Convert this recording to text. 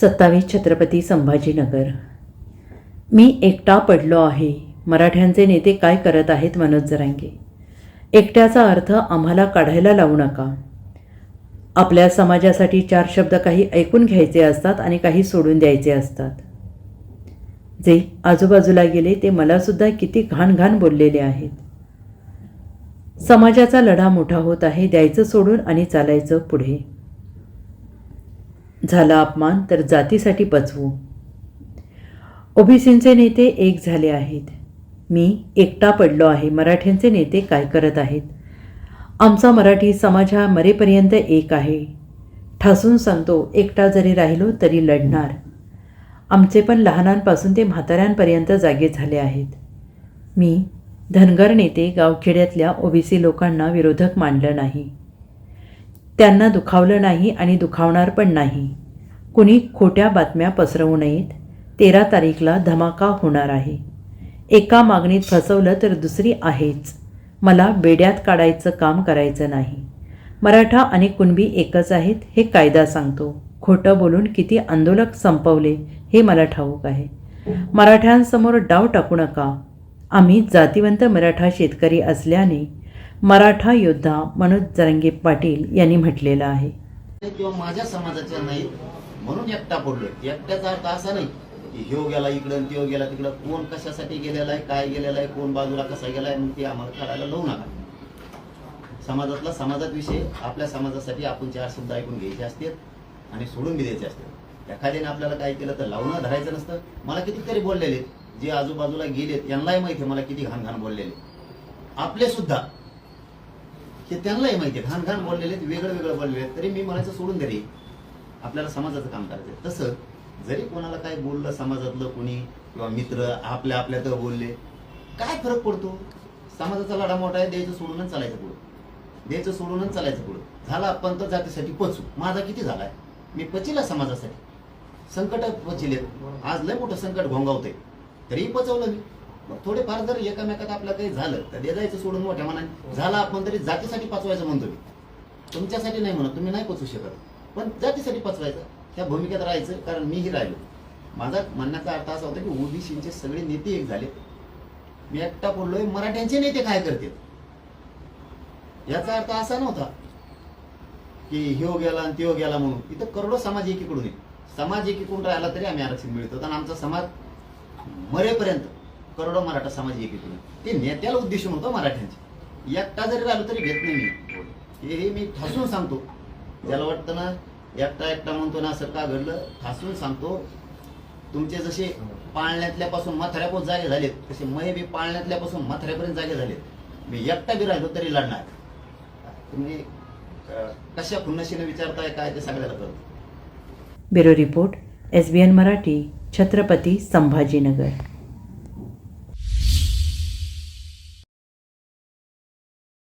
सत्तावीस छत्रपती संभाजीनगर. मी एकटा पडलो आहे. मराठ्यांचे नेते काय करत आहेत मनोज जरांगे? एकट्याचा अर्थ आम्हाला काढायला लावू नका. आपल्या समाजासाठी चार शब्द काही ऐकून घ्यायचे असतात आणि काही सोडून द्यायचे असतात. जे आजूबाजूला गेले ते मलासुद्धा किती घाण घाण बोललेले आहेत. समाजाचा लढा मोठा होत आहे द्यायचं सोडून आणि चालायचं पुढे. झाला अपमान तर जातीसाठी पचवू. ओबीसींचे नेते एक झाले आहेत. मी एकटा पडलो आहे. मराठ्यांचे नेते काय करत आहेत? आमचा मराठी समाज हा मरेपर्यंत एक आहे. ठासून सांगतो एकटा जरी राहिलो तरी लढणार. आमचे पण लहानांपासून ते म्हाताऱ्यांपर्यंत जागे झाले आहेत. मी धनगर नेते गावखेड्यातल्या ओबीसी लोकांना विरोधक मानलं नाही. त्यांना दुखावलं नाही आणि दुखावणार पण नाही. कुणी खोट्या बातम्या पसरवू नयेत. तेरा तारीखला धमाका होणार आहे. एका मागणीत फसवलं तर दुसरी आहेच. मला बेड्यात काढायचं काम करायचं नाही. मराठा आणि कुणबी एकच आहेत हे कायदा सांगतो. खोटं बोलून किती आंदोलक संपवले हे मला ठाऊक आहे. मराठ्यांसमोर डाव टाकू नका. आम्ही जातिवंत मराठा शेतकरी असल्याने मराठा योद्धा मनोज जरंगे पाटील यांनी म्हटलेलं आहे. किंवा माझ्या समाजाच्या नाही म्हणून एकटा पडलो एकट्याचा अर्थ असा नाही की ह्यो गेला इकडं त्यो गेला तिकडं. कोण कशासाठी गेलेला आहे काय गेलेला आहे कोण बाजूला कसा गेलाय मग ते आम्हाला काढायला लावू नका. समाजातला समाजात विषय आपल्या समाजासाठी आपण चार शब्द ऐकून घ्यायचे असतात आणि सोडून बी द्यायचे असतात एखाद्याने आपल्याला काय केलं तर लावून धरायचं नसतं. मला कितीतरी बोललेले आहेत, जे आजूबाजूला गेलेत यांनाही माहिती आहे मला किती घाण घाण बोललेले आपले सुद्धा हे त्यांनाही माहिती आहे घाण घाण बोललेले आहेत, वेगळं वेगळं बोललेले आहेत. तरी मी म्हणायचं सोडून तरी आपल्याला समाजाचं काम करायचं तसं जरी कोणाला काय बोललं समाजातलं कोणी किंवा मित्र आपल्या आपल्या तर बोलले काय फरक पडतो? समाजाचा लढा मोठा आहे द्यायचं सोडूनच चालायचं पुढं. द्यायचं सोडूनच चालायचं पुढं. झाला आपण तर जातीसाठी पचू. माझा किती झालाय? मी पचिला समाजासाठी. संकट पचिले आज लय मोठं संकट घोंगावतंय. तरीही पचवलं मी. मग थोडेफार जर एकामेकात आपलं काही झालं तर दे जायचं सोडून मोठ्या मनाने. झाला आपण तरी जातीसाठी पचवायचं म्हणतो मी. तुमच्यासाठी नाही म्हणत तुम्ही नाही पचवू शकत. पण जातीसाठी पचवायचं. त्या भूमिकेत राहायचं कारण मीही राहिलो. माझा म्हणण्याचा अर्थ असा होता की ओबीसीचे सगळे नेते एक झाले. मी एकटा पडलोय मराठ्यांचे नेते काय करते याचा अर्थ असा नव्हता की ह्यो गेला आणि त्यो गेला म्हणून. इथं करोडो समाज एकीकडून आहे. समाज एकीकडून राहिला तरी आम्ही आरक्षण मिळतो. आणि आमचा समाज मरेपर्यंत करोडो मराठा समाज एक येतो ते नेत्याला उद्देशून होतं मराठ्यांचे. एकटा जरी राहिलो तरी घेत नाही मी. हे मी ठासून सांगतो. ज्याला वाटतं ना एकटा एकटा म्हणतो ना असं का घडलं? ठासून सांगतो. तुमचे जसे पाळण्यातल्यापासून माथऱ्यापासून जागे झालेत तसे मय बी पाळण्यातल्यापासून माथऱ्यापर्यंत जागे झालेत. मी एकटा बी राहिलो तरी लढणार. तुम्ही कशा खुन्नशीने विचारताय काय ते सगळ्याला करतो bureau report S B N Marathi Chhatrapati Sambhajinagar.